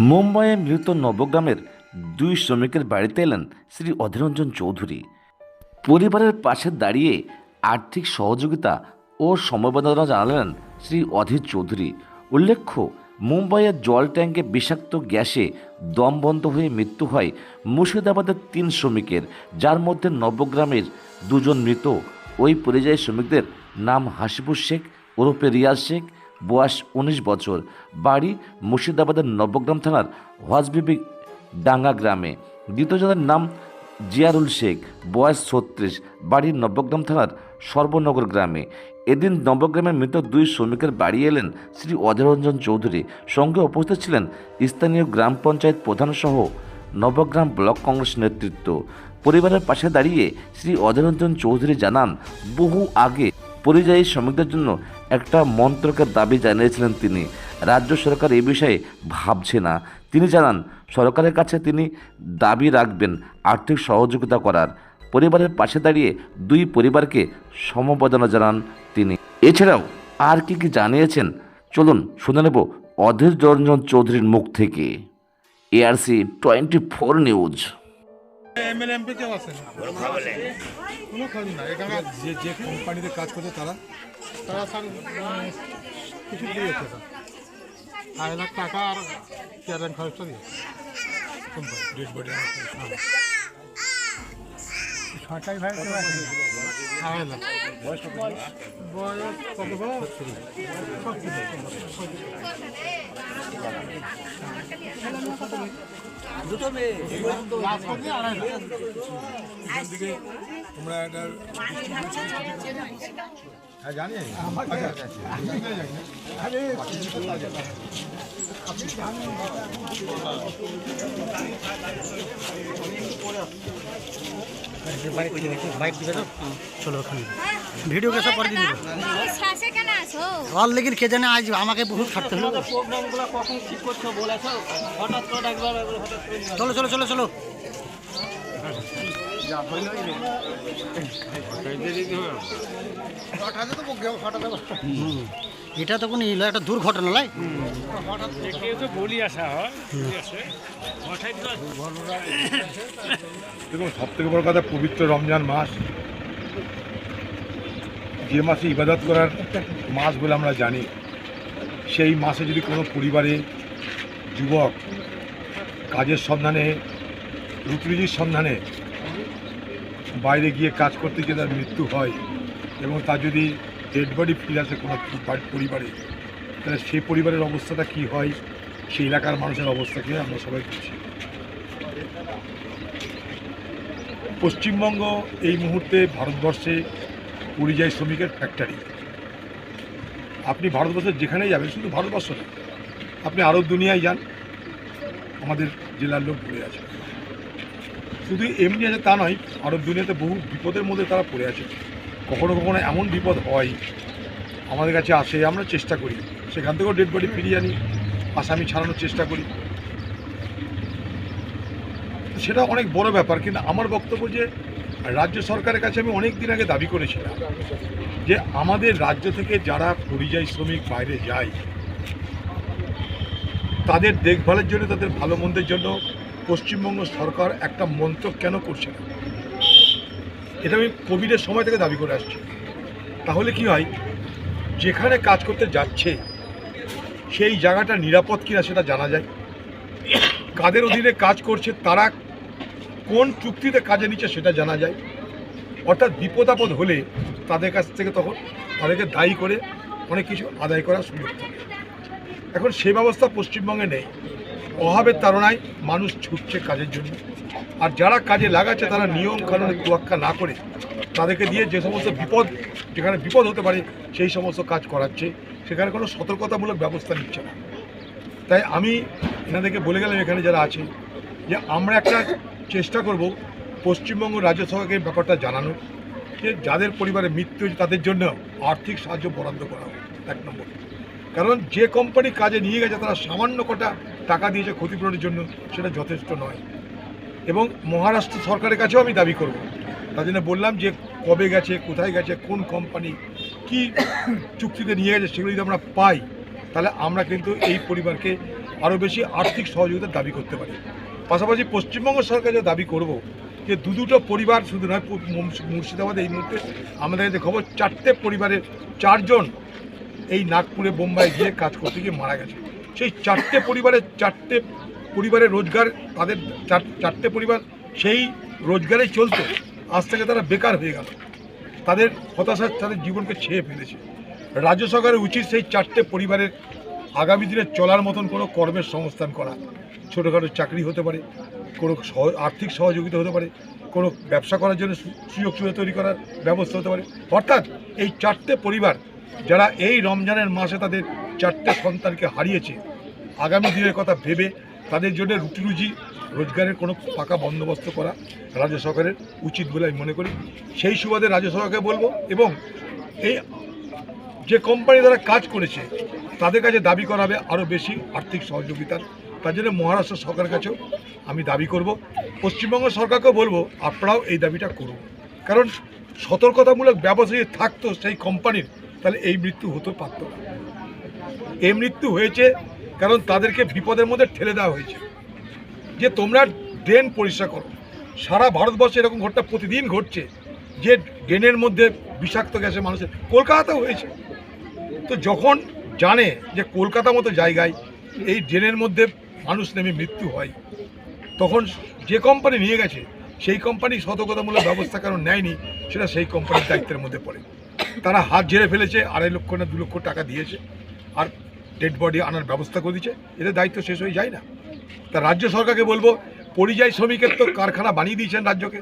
মুম্বাইয়ে মৃত নবগ্রামের দুই শ্রমিকের বাড়িতে এলেন শ্রী অধীররঞ্জন চৌধুরী। পরিবারের পাশে দাঁড়িয়ে আর্থিক সহযোগিতা ও সমবেদনা জানালেন শ্রী অধীর চৌধুরী। উল্লেখ্য মুম্বাইয়ের জল ট্যাঙ্কে বিষাক্ত গ্যাসে দম বন্ধ হয়ে মৃত্যু হয় মুর্শিদাবাদের তিন শ্রমিকের, যার মধ্যে নবগ্রামের দুজন মৃত। ওই পরিযায়ী শ্রমিকদের নাম হাসিবুর শেখ, ওরফে রিয়াজ শেখ বয়স উনিশ বছর। বাড়ি মুর্শিদাবাদের নবগ্রাম থানার হজবিবি ডাঙ্গা গ্রামে। দ্বিতীয়জনের নাম জিয়ারুল শেখ, বয়স ছত্রিশ, বাড়ি নবগ্রাম থানার সর্বনগর গ্রামে। এদিন নবগ্রামের মৃত দুই শ্রমিকের বাড়ি এলেন শ্রী অধীররঞ্জন চৌধুরী। সঙ্গে উপস্থিত ছিলেন স্থানীয় গ্রাম পঞ্চায়েত প্রধানসহ নবগ্রাম ব্লক কংগ্রেস নেতৃত্ব। পরিবারের পাশে দাঁড়িয়ে শ্রী অধীররঞ্জন চৌধুরী জানান, বহু আগে পরিযায়ী শ্রমিকদের জন্য একটা মন্ত্রকের দাবি জানিয়েছিলেন তিনি। রাজ্য সরকার এ বিষয়ে ভাবছে না। তিনি জানান, সরকারের কাছে তিনি দাবি রাখবেন আর্থিক সহযোগিতা করার। পরিবারের পাশে দাঁড়িয়ে দুই পরিবারকে সমবেদনা জানান তিনি। এছাড়াও আর কি কি জানিয়েছেন? চলুন শুনে নেব অধীর রঞ্জন চৌধুরীর মুখ থেকে। ARC twenty four news. MLA MP কেউ আছে না কোনো খোঁজ না এখানে যে যে কোম্পানিতে কাজ করছে তারা? তারা স্যার কিছু দিয়েছে স্যার আড়াই লাখ টাকা আর কেয়ারেন খরচটা দিয়েছে কোম্পানি ডেড বডি সরকারি ভাই আড়াই লাখ বয়স কত থেকে তোমরা একটা হ্যাঁ জানি আচ্ছা বাইক দিবে তো চলো ওখানে। ভিডিও কে সব পরে দিন দিবে লেকিন কে জানে আজ আমাকে বহুত খাটতে হলো। তো। কখন ঠিক করছ বলেছ? হঠাৎ করে হঠাৎ নিয়ে। এটা তো কোনো একটা দুর্ঘটনা, লাই দেখুন সব থেকে বড় কথা, পবিত্র রমজান মাস যে মাসে ইবাদত করার মাস বলে আমরা জানি, সেই মাসে যদি কোনো পরিবারে যুবক কাজের সন্ধানে রুটির সন্ধানে বাইরে গিয়ে কাজ করতে গিয়ে তার মৃত্যু হয় এবং তার যদি ডেড বডি ফিরে আসে কোনো পরি- পরিবারে, তাহলে সেই পরিবারের অবস্থাটা কী হয়? সেই এলাকার মানুষের অবস্থাকে আমরা সবাই বুঝি। পশ্চিমবঙ্গ এই মুহূর্তে ভারতবর্ষে পরিযায়ী শ্রমিকের ফ্যাক্টরি আপনি ভারতবর্ষের যেখানেই যাবেন, শুধু ভারতবর্ষ না, আপনি আরব দুনিয়ায় যান, আমাদের জেলার লোক ঘুরে আছে শুধু এমনি আছে তা নয় আরব দুনিয়াতে বহু বিপদের মধ্যে তারা পড়ে আছে। কখনো কখনো এমন বিপদ হয়, আমাদের কাছে আসে, আমরা চেষ্টা করি। সেখান থেকেও ডেড বডি ফিরিয়ে আনি, আসামি ছাড়ানোর চেষ্টা করি। সেটা অনেক বড় ব্যাপার, কিন্তু আমার বক্তব্য যে রাজ্য সরকারের কাছে আমি অনেক দিন আগে দাবি করেছিলাম যে আমাদের রাজ্য থেকে যারা পরিযায়ী শ্রমিক বাইরে যায়, তাদের দেখভালের জন্য, তাদের ভালো মন্দের জন্য পশ্চিমবঙ্গ সরকার একটা মন্ত্রক কেন করছে না? এটা আমি কোভিডের সময় থেকে দাবি করে আসছি। তাহলে কি হয়? যেখানে কাজ করতে যাচ্ছে, সেই জায়গাটা নিরাপদ কিনা সেটা জানা যায়। কাদের অধীনে কাজ করছে, তারা কোন চুক্তিতে কাজে নিচ্ছে সেটা জানা যায়। অর্থাৎ বিপদ আপদ হলে তাদের কাছ থেকে তখন তাদেরকে দায়ী করে অনেক কিছু আদায় করার সুযোগ থাকে। এখন সে ব্যবস্থা পশ্চিমবঙ্গে নেই। অভাবের তারণায় মানুষ ছুটছে কাজের জন্য। আর যারা কাজে লাগাচ্ছে, তারা নিয়ম কানুনের তোয়াক্কা না করে তাদেরকে দিয়ে যে সমস্ত বিপদ, যেখানে বিপদ হতে পারে, সেই সমস্ত কাজ করাচ্ছে। সেখানে কোনো সতর্কতামূলক ব্যবস্থা নিচ্ছে না। তাই আমি এনাদেরকে বলে গেলাম, এখানে যারা আছে, যে আমরা একটা চেষ্টা করব পশ্চিমবঙ্গ রাজ্য সরকারকে ব্যাপারটা জানানো, যে যাদের পরিবারে মৃত্যু হয়েছে, তাদের জন্য আর্থিক সাহায্য বরাদ্দ করা হোক, এক নম্বর। কারণ যে কোম্পানি কাজে নিয়ে গেছে, তারা সামান্য কটা টাকা দিয়েছে ক্ষতিপূরণের জন্য, সেটা যথেষ্ট নয়। এবং মহারাষ্ট্র সরকারের কাছেও আমি দাবি করব। তার জন্য বললাম যে কবে গেছে, কোথায় গেছে, কোন কোম্পানি কি চুক্তিতে নিয়ে গেছে সেগুলো যদি আমরা পাই, তাহলে আমরা কিন্তু এই পরিবারকে আরও বেশি আর্থিক সহযোগিতার দাবি করতে পারি। পাশাপাশি পশ্চিমবঙ্গ সরকার যে দাবি করব, যে দু দুটো পরিবার শুধু নয় মুর্শিদাবাদে এই মুহূর্তে আমাদের কাছে খবর, চারটে পরিবারের চারজন এই নাগপুরে, বোম্বাই গিয়ে কাজ করতে গিয়ে মারা গেছে। সেই চারটে পরিবারের চারটে পরিবারের রোজগার, তাদের চার- চারটে পরিবার সেই রোজগারেই চলতো। আজ থেকে তারা বেকার হয়ে গেল। তাদের হতাশা তাদের জীবনকে ছেয়ে ফেলেছে। রাজ্য সরকারের উচিত সেই চারটে পরিবারের আগামী দিনে চলার মতন কোনো কর্মের সংস্থান করা। ছোটোখাটো চাকরি হতে পারে, কোনো আর্থিক সহযোগিতা হতে পারে, কোনো ব্যবসা করার জন্য সুযোগ সুবিধা তৈরি করার ব্যবস্থা হতে পারে। অর্থাৎ এই চারটে পরিবার যারা এই রমজানের মাসে তাদের চারটে সন্তানকে হারিয়েছে, আগামী দিনের কথা ভেবে তাদের জন্য রুটি রুজি, রোজগারের কোনো পাকা বন্দোবস্ত করা রাজ্য সরকারের উচিত বলে আমি মনে করি। সেই সুবাদে রাজ্য সরকারকে বলব এবং এই যে কোম্পানি দ্বারা কাজ করেছে, তাদের কাছে দাবি করা হবে আরও বেশি আর্থিক সহযোগিতার। তার জন্য মহারাষ্ট্র সরকারের কাছেও আমি দাবি করব। পশ্চিমবঙ্গ সরকারকেও বলব, আপনারাও এই দাবিটা করুন। কারণ সতর্কতামূলক ব্যবস্থা যদি থাকতো সেই কোম্পানির তাহলে এই মৃত্যু হতে পারত না। এই মৃত্যু হয়েছে কারণ তাদেরকে বিপদের মধ্যে ঠেলে দেওয়া হয়েছে। যে তোমরা ড্রেন পরিষ্কার করো। সারা ভারতবর্ষে এরকম ঘটনা প্রতিদিন ঘটছে। যে ড্রেনের মধ্যে বিষাক্ত গ্যাসে মানুষের কলকাতাতেও হয়েছে। তো যখন জানে যে কলকাতা মতো জায়গায় এই ড্রেনের মধ্যে মানুষ নেমে মৃত্যু হয়, তখন যে কোম্পানি নিয়ে গেছে, সেই কোম্পানি সতর্কতামূলক ব্যবস্থা কারণ নেয়নি, সেটা সেই কোম্পানির দায়িত্বের মধ্যে পড়ে। তারা হাত ঝেড়ে ফেলেছে, আড়াই লক্ষ না দু লক্ষ টাকা দিয়েছে। আর ডেড বডি আনার ব্যবস্থা করে দিচ্ছে এদের দায়িত্ব শেষ হয়ে যায় না। তা রাজ্য সরকারকে বলব, পরিযায়ী শ্রমিকের তো কারখানা বানিয়ে দিয়েছেন রাজ্যকে।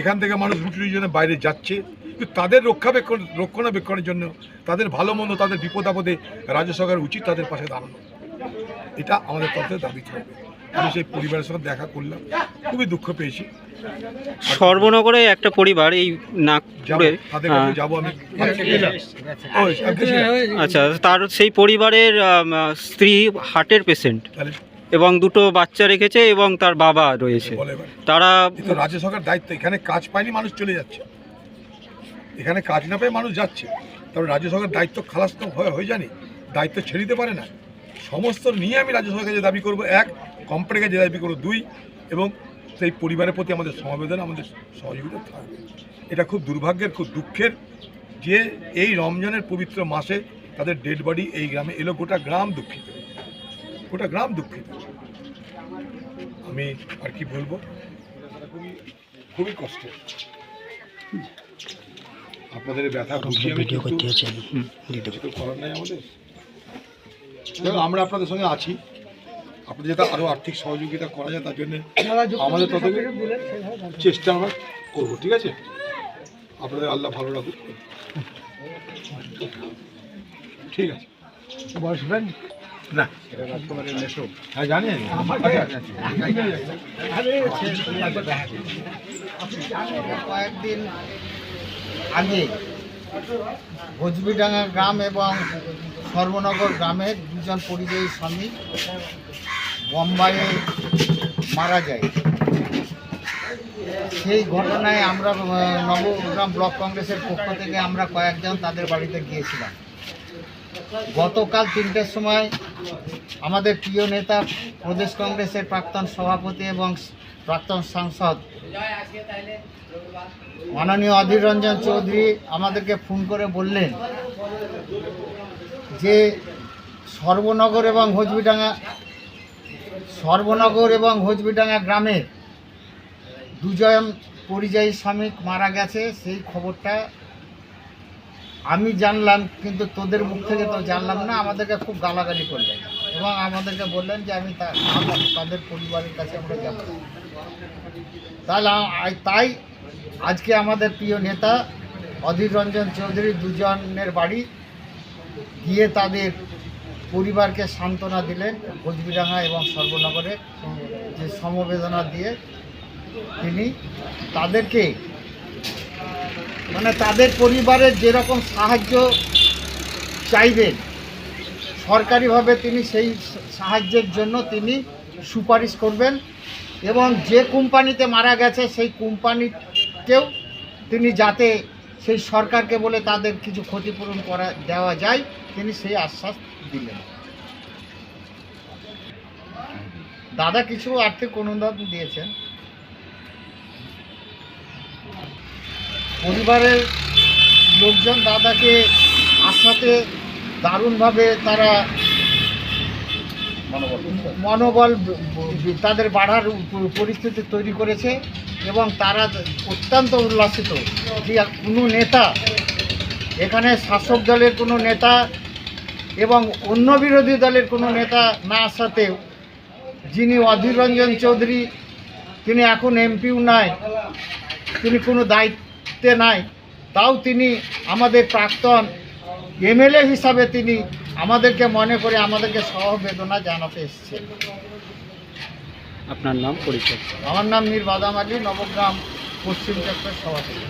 এখান থেকে মানুষ রুটি রুটির জন্য বাইরে যাচ্ছে। কিন্তু তাদের রক্ষাবেক্ষণ, রক্ষণাবেক্ষণের জন্য তাদের ভালো মন্দ, তাদের বিপদ আপদে রাজ্য সরকারের উচিত তাদের পাশে দাঁড়ানো। এটা আমাদের তরফে দাবি থাকবে। আমি সেই পরিবারের সঙ্গে দেখা করলাম। খুবই দুঃখ পেয়েছি। সর্বনগরে একটা পরিবার এই নাগপুরে হ্যাঁ, যাব আমি। আমি গেছিলাম। আচ্ছা তার সেই পরিবারের স্ত্রী হার্টের পেশেন্ট এবং দুটো বাচ্চা রেখেছে এবং তার বাবা রয়েছে। তারা রাজ্য সরকার দায়িত্ব এখানে কাজ পায়নি মানুষ চলে যাচ্ছে। এখানে কাজ না পেয়ে মানুষ যাচ্ছে। তবে রাজ্য সরকার দায়িত্ব খালাস তো হয়ে হয়ে জানি। দায়িত্ব ছেড়ে দিতে পারে না। সমস্ত নিয়ে আমি রাজ্য সরকারকে যে দাবি করব। এক কোম্পানিকে যে দাবি করব। দুই এবং সেই পরিবারের প্রতি আমাদের সমবেদনা আমাদের সহযোগিতা থাকবে। এটা খুব দুর্ভাগ্যের খুব দুঃখের যে এই রমজানের পবিত্র মাসে তাদের ডেড বডি এই গ্রামে এলো। গোটা গ্রাম দুঃখিত। গোটা গ্রাম দুঃখিত। আমি আর কি বলব? খুবই কষ্ট। আপনাদের ব্যথা ভিডিও করতে হচ্ছে আমাদের। আমরা আপনাদের সঙ্গে আছি। আপনাদের যেটা আরও আর্থিক সহযোগিতা করা যায় তার জন্য আমাদের তত চেষ্টা আমরা করব ঠিক আছে? আপনাদের আল্লাহ ভালো রাখুক। ঠিক আছে। বসবেন না। হ্যাঁ জানি কয়েকদিন আগে ভোজবিডাঙ্গা গ্রাম এবং সর্বনগর গ্রামের দুজন পরিযায়ী শ্রমিক বোম্বাইয়ে মারা যায়। সেই ঘটনায় আমরা নবগ্রাম ব্লক কংগ্রেসের পক্ষ থেকে আমরা কয়েকজন তাদের বাড়িতে গিয়েছিলাম। গতকাল তিনটের সময় আমাদের প্রিয় নেতা প্রদেশ কংগ্রেসের প্রাক্তন সভাপতি এবং প্রাক্তন সাংসদ মাননীয় অধীর রঞ্জন চৌধুরী আমাদেরকে ফোন করে বললেন যে সর্বনগর এবং হজবিডাঙ্গা সর্বনগর এবং হজবিডাঙ্গা গ্রামের দুজন পরিযায়ী শ্রমিক মারা গেছে, সেই খবরটা আমি জানলাম, কিন্তু তোদের মুখ থেকে তো জানলাম না, আমাদেরকে খুব গালাগালি করলেন এবং আমাদেরকে বললেন যে আমি তাদের পরিবারের কাছে আমরা যাব। তাহলে তাই আজকে আমাদের প্রিয় নেতা অধীর রঞ্জন চৌধুরী দুজনের বাড়ি গিয়ে তাদের পরিবারকে সান্ত্বনা দিলেন কোচবিডাঙ্গা এবং সর্বনগরে যে সমবেদনা দিয়ে তিনি তাদেরকে মানে তাদের পরিবারের যেরকম সাহায্য চাইবেন, সরকারিভাবে তিনি সেই সাহায্যের জন্য তিনি সুপারিশ করবেন এবং যে কোম্পানিতে মারা গেছে সেই কোম্পানিকেও তিনি যাতে সেই সরকারকে বলে তাদের কিছু ক্ষতিপূরণ করা দেওয়া যায় তিনি সেই আশ্বাস দিলেন। দাদা কিছু আর্থিক অনুদান দিয়েছেন। পরিবারের লোকজন দাদাকে আশাতে দারুণভাবে তারা মনোবল তাদের বাড়ার পরিস্থিতি তৈরি করেছে। এবং তারা অত্যন্ত উল্লাসিত। যে কোনো নেতা, এখানে শাসক দলের কোনো নেতা এবং অন্য বিরোধী দলের কোনো নেতা না আসাতেও যিনি অধীর রঞ্জন চৌধুরী, তিনি এখন এমপিও নাই, তিনি কোনো দায়িত্বে নাই, তাও তিনি আমাদের প্রাক্তন এমএলএ হিসাবে তিনি আমাদেরকে মনে করে আমাদেরকে সহবেদনা জানাতে এসেছেন। আপনার নাম পরিচয়। আমার নাম মীর বাদাম আলী নবগ্রাম পশ্চিম চক্রের সভাপতি।